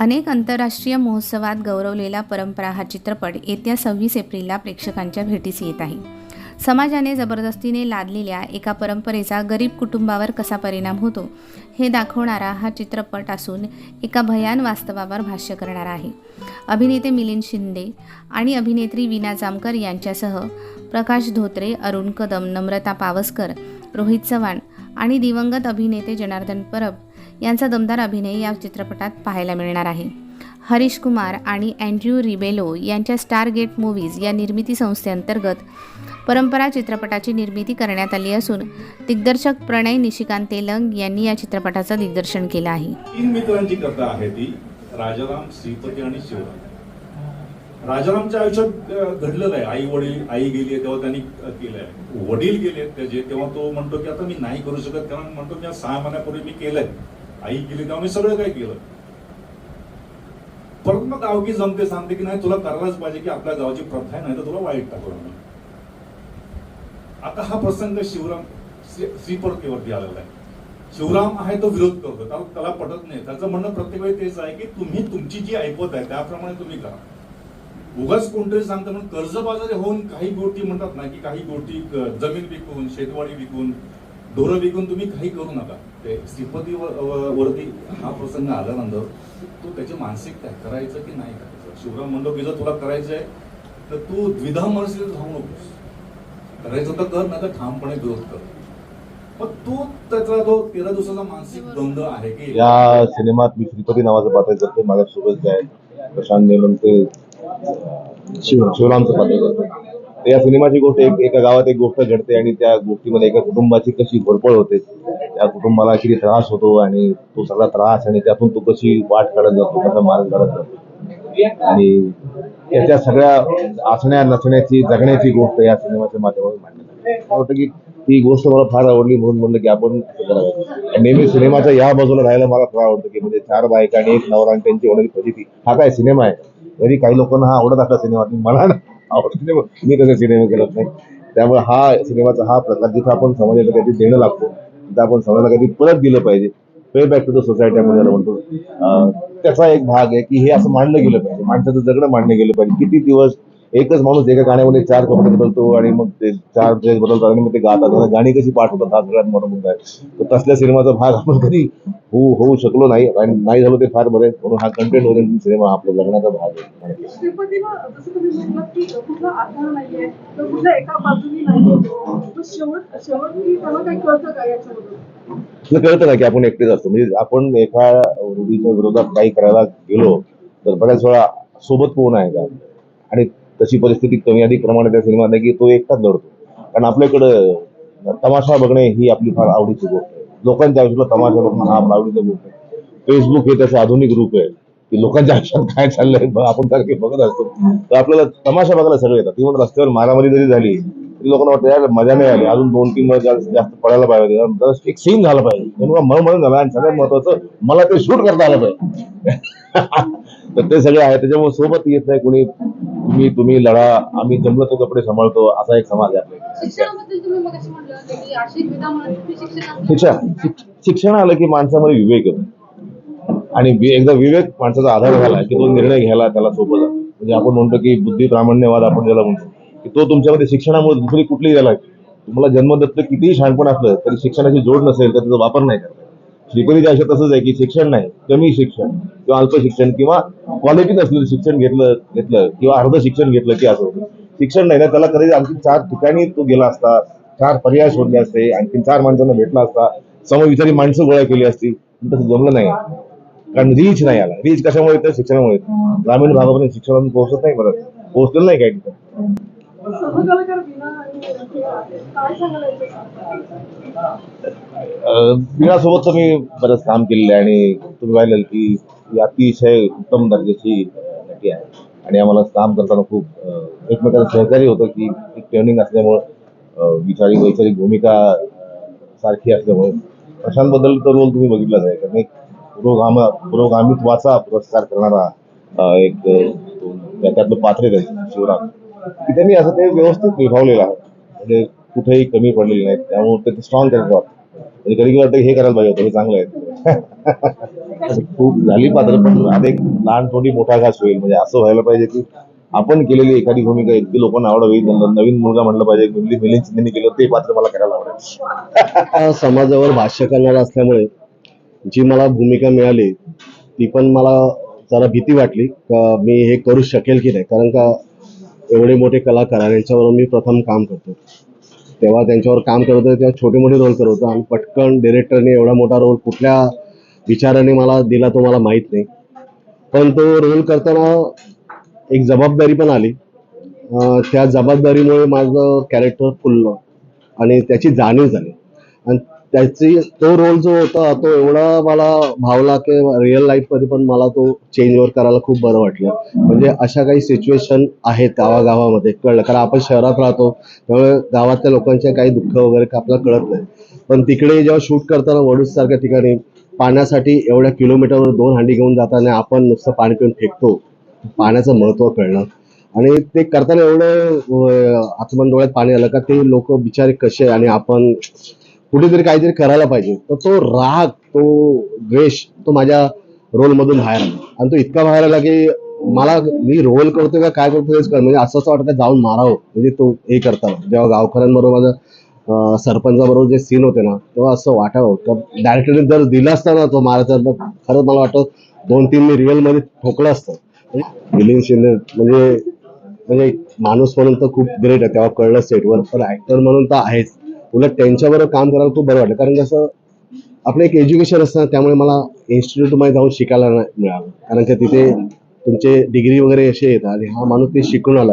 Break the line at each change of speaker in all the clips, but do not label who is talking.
अनेक आंतरराष्ट्रीय महोत्सवात गौरवलेला परंपरा हा चित्रपट येत्या सव्वीस एप्रिलला प्रेक्षकांच्या भेटीस येत आहे. समाजाने जबरदस्तीने लादलेल्या एका परंपरेचा गरीब कुटुंबावर कसा परिणाम होतो हे दाखवणारा हा चित्रपट असून एका भयान वास्तवावर भाष्य करणारा आहे. अभिनेते मिलिंद शिंदे आणि अभिनेत्री वीना जामकर यांच्यासह प्रकाश धोत्रे अरुण कदम नम्रता पावसकर रोहित चव्हाण आणि दिवंगत अभिनेते जनार्दन परब यांचा दमदार अभिनय या चित्रपटात पाहायला मिळणार आहे. हरीश कुमार आणि अँड्र्यू रिबेलो यांच्या स्टारगेट मूव्हीज या निर्मिती संस्थेअंतर्गत परंपरा चित्रपटाची निर्मिती करण्यात आली असून दिग्दर्शक प्रणय निशिकांत तेलंग यांनी या चित्रपटाचं दिग्दर्शन केलं आहे.
तीन मित्रांची कथा आहे ती राजाराम श्रीपती आणि शिवराम. राजारामच्या आयुष्यात घडलेलं आहे. आई वडील आई गेली आहे तेव्हा त्यांनी केलंय. वडील गेले त्याचे तेव्हा तो म्हणतो की आता मी नाही करू शकत कारण म्हणतो की सहा महिन्यापूर्वी मी केलंय. आई गेली तेव्हा मी सगळं काही केलं. परंतु मग गावकी जमते सांगते की नाही तुला करायलाच पाहिजे की आपल्या गावची प्रथा आहे नाही तर तुला वाईट टाकू आम्ही. आता हा प्रसंग शिवराम श्री- आलेला आहे. शिवराम आहे तो विरोध करतो त्याला त्याला पटत नाही. त्याचं म्हणणं प्रत्येक वेळी तेच आहे की तुम्ही तुमची जी ऐपत आहे त्याप्रमाणे तुम्ही करा. उगाच कोणतरी सांगतं म्हणून कर्जबाजारी होऊन काही गोष्टी म्हणतात ना की काही गोष्टी जमीन विकून शेतवाडी विकून डोरं विकून तुम्ही काही करू नका. ते श्रीपती वरती हा प्रसंग आल्यानंतर तू त्याची मानसिकता करायचं की नाही करायचं? शिवराम म्हणतो की जर तुला करायचं आहे तर तू द्विधा मनस्थितीत राहू नकोस. करायचं तर कर नाही तर ठामपणे विरोध कर. पण तो त्याचा तो तेरा दिवसाचा मानसिक द्वंद्व आहे की
या सिनेमात मी श्रीपती नावाचं पात्र करते माझ्या सोबत आहे प्रशांत नेलम ते शिव शिवरामचं पात्र या सिनेमाची गोष्ट एक एका गावात एक गोष्ट घडते आणि त्या गोष्टीमध्ये एका कुटुंबाची कशी घोरपळ होते. त्या कुटुंबाला किती त्रास होतो आणि तो सगळा त्रास आणि त्यातून तो कशी वाट काढत जातो कसा मार्ग काढत जातो. आणि त्याच्या सगळ्या असण्या नसण्याची जगण्याची गोष्ट या सिनेमाच्या माध्यमातून मांडली मला वाटतं की ती गोष्ट मला फार आवडली म्हणून म्हणलं की आपण करावं. नेहमी सिनेमाच्या या बाजूला राहायला मला फार आवडतं की म्हणजे चार बायका आणि एक नवरा आणि त्यांची होणारी फजिती हा काय सिनेमा आहे? तरी काही लोकांना हा आवडत असला सिनेमा. मला ना. आवडत मी तसे सिनेमा करत नाही. त्यामुळे हा सिनेमाचा हा प्रकार जिथं आपण समाजाला काहीतरी देणं लागतो तिथं आपण समाजाला काहीतरी परत दिलं पाहिजे. Pay back to the society आपण ज्याला म्हणतो. त्याचा एक भाग आहे की हे असं मांडलं गेलं पाहिजे. माणसाचं जगणं मांडलं गेलं पाहिजे. किती दिवस एकच माणूस एका गाण्यामध्ये चार कपडे बदलतो आणि मग ते चार ड्रेस बदलतात आणि मग ते गातात. गाणी कशी पाठ होतात हा सगळ्यात मोठा मुद्दा आहे. तर तसल्या सिनेमाचा भाग आपण कधी होऊ होऊ शकलो नाही आणि नाही झालं ते फार बरं. म्हणून हा कंटेंट ओरिएंटेड सिनेमा आपल्या लग्नाचा भाग आहे.
कळतं
ना की आपण एकटेच असतो? म्हणजे आपण एका रूढीच्या विरोधात काही करायला गेलो तर बऱ्याच वेळा सोबत कोण आहे का? आणि तशी परिस्थिती कमी अधिक प्रमाणात त्या सिनेमात आहे की तो एकटाच लढतो. कारण आपल्याकडं तमाशा बघणे ही आपली फार आवडीची गोष्ट आहे. लोकांच्या आयुष्याला तमाशा बघणं हा आपला आवडीचा गोष्ट आहे. फेसबुक हे त्याचं आधुनिक रूप आहे की लोकांच्या आयुष्यात काय चाललंय आपण सारखे बघत असतो. तर आपल्याला तमाशा बघायला सगळे येतात. इव्हन रस्त्यावर मारामारी जरी झाली लोकांना वाटतं यार मजा नाही आली. अजून दोन तीन वेळा जास्त पडायला पाहिजे एक सीन झाला पाहिजे. मग म्हणून झालं आणि सगळ्यात महत्वाचं मला ते शूट करता आलं पाहिजे. तर ते सगळे आहे त्याच्यामुळे सोबत येत नाही कोणी. तुम्ही तुम्ही लढा. आम्ही जमलं तो कपडे सांभाळतो. असा एक समाज आहे आपल्याकडे.
शिक्षण
शिक्षण शिक- शिक्षण आलं की माणसामध्ये विवेक येतो. आणि एकदा विवेक माणसाचा आधार झाला की तो निर्णय घ्यायला त्याला सोपं जातं. म्हणजे आपण म्हणतो की बुद्धी प्रामाण्यवाद आपण ज्याला म्हणतो. की तो तुमच्यामध्ये शिक्षणामुळे दुसरी कुठलीही झाला तुम्हाला जन्मदत्त कितीही शहाणपण असलं तरी शिक्षणाची जोड नसेल तर त्याचा वापर नाही करता श्रीपतीच्या आयुष्यात तसंच आहे की शिक्षण नाही कमी शिक्षण किंवा अल्प शिक्षण किंवा क्वालिटी नसलेलं शिक्षण घेतलं घेतलं किंवा अर्ध शिक्षण घेतलं की असं होतं. शिक्षण नाही ना त्याला कधी आणखी चार ठिकाणी तो गेला असता चार पर्याय शोधले असते आणखी चार माणसांना भेटला असता समविचारी माणसं गोळा केली असती तसं जमलं नाही. कारण रीच नाही आला. रीच कशामुळे येतं? शिक्षणामुळे ग्रामीण भागापर्यंत शिक्षण पोहोचत नाही परत. पोहोचलेलं नाही काही ठिकाणी.
सहकलाकार
सोबत तर मी बरंच काम केलेलं आहे आणि तुम्ही पाहिलं की ही अतिशय उत्तम दर्जाची नटी आहे. आणि आम्हाला काम करताना खूप एकमेकांना सहकार्य होतं की एक ट्रेनिंग असल्यामुळं विचारी वैचारिक भूमिका सारखी असल्यामुळे. प्रशांतबद्दल तर रोल तुम्ही बघितलाच आहे कारण एक पुरोगाम पुरोगामित्वाचा पुरस्कार करणारा एक त्यातलं पात्र आहे शिवराम. की त्यांनी असं ते व्यवस्थित विभावलेलं आहे. म्हणजे कुठेही कमी पडलेले नाहीत. त्यामुळे ते स्ट्रॉंग कॅरेक्टर वाटतं म्हणजे कधी कधी वाटतं हे करायला पाहिजे होतं हे चांगलं आहे. खूप झाली पात्र पण अनेक एक लहान थोडी मोठा घास होईल. म्हणजे असं व्हायला पाहिजे की आपण केलेली एखादी भूमिका इतकी लोकांना आवडावी नवीन मुलगा म्हणलं पाहिजे मिली मिलिंद शिंदेने केलं ते पात्र मला करायला आवडेल.
समाजावर भाष्य करणारा असल्यामुळे जी मला भूमिका मिळाली ती पण मला जरा भीती वाटली का मी हे करू शकेल की नाही? कारण का एवढे मोठे कलाकार आणि यांच्यावर मी प्रथम काम करतो. तेव्हा त्यांच्यावर काम करत होतो तेव्हा छोटे मोठे रोल करत होतो. आणि पटकन डिरेक्टरने एवढा मोठा रोल कुठल्या विचाराने मला दिला तो मला माहीत नाही. पण तो रोल करताना एक जबाबदारी पण आली. त्या जबाबदारीमुळे माझं कॅरेक्टर फुललं आणि त्याची जाणीव झाली. आणि त्याची तो रोल जो होता तो एवढा मला भावला की रिअल लाईफमध्ये पण मला तो चेंज ओव्हर करायला खूप बरं वाटलं. म्हणजे अशा काही सिच्युएशन आहेत गावागावामध्ये. कळलं. कारण आपण शहरात राहतो त्यामुळे गावातल्या लोकांचे काही दुःख वगैरे आपल्याला कळत नाही. पण तिकडे जेव्हा शूट करताना वडूजसारख्या ठिकाणी पाण्यासाठी एवढ्या किलोमीटरवर दोन हांडी घेऊन जाताना आपण नुसतं पाणी पिऊन फेकतो. पाण्याचं महत्त्व कळणं आणि ते करताना एवढं आत्मन डोळ्यात पाणी आलं का ते लोक बिचारे कसे आणि आपण कुठेतरी काहीतरी करायला पाहिजे. तर तो राग तो द्वेष तो माझ्या रोलमधून बाहेर आला. आणि तो इतका बाहेर आला की मला मी रोल करतोय का काय करतो हेच कळ म्हणजे असं असं वाटतं जाऊन मारावं. म्हणजे तो हे करता जेव्हा गावकऱ्यांबरोबर माझं सरपंचाबरोबर जे सीन होते ना तेव्हा असं वाटावं. का डायरेक्टरने जर दिला असता ना तो मारायचा तर खरंच मला वाटतं दोन तीन मी रिअलमध्ये ठोकलं असतं. म्हणजे मिलिंद शिंदे म्हणजे म्हणजे माणूस म्हणून तर खूप ग्रेट आहे. तेव्हा कळलं सेटवर पण ऍक्टर म्हणून तर आहेच. उलट त्यांच्यावर काम करायला खूप बरं वाटलं. कारण कसं आपलं एक एज्युकेशन असतं त्यामुळे मला इन्स्टिट्यूटमध्ये जाऊन शिकायला नाही मिळालं. कारण का तिथे तुमचे डिग्री वगैरे असे येतात आणि हा माणूस ते शिकून आला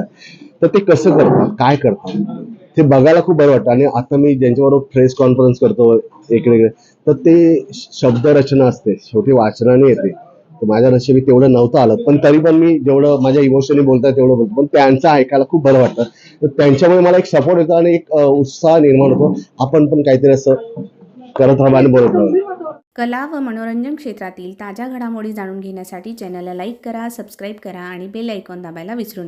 तर ते कसं करतात काय करतात ते बघायला खूप बरं वाटतं. आणि आता मी ज्यांच्याबरोबर प्रेस कॉन्फरन्स करतो इकडे तर ते शब्दरचना असते. शेवटी वाचनाने येते. तर माझ्या मी तेवढं नव्हतं आलं. पण तरी पण मी जेवढं माझ्या इमोशनली बोलतात तेवढं बोलतो. पण त्यांचं ऐकायला खूप बरं वाटतं. तर त्यांच्यामुळे मला एक सपोर्ट येतो आणि एक उत्साह निर्माण होतो. आपण पण काहीतरी असं करत राहा आणि बोलत
कला व मनोरंजन क्षेत्रातील ताज्या घडामोडी जाणून घेण्यासाठी चॅनलला लाईक करा सबस्क्राईब करा आणि बेल आयकॉन दाबायला विसरू नका.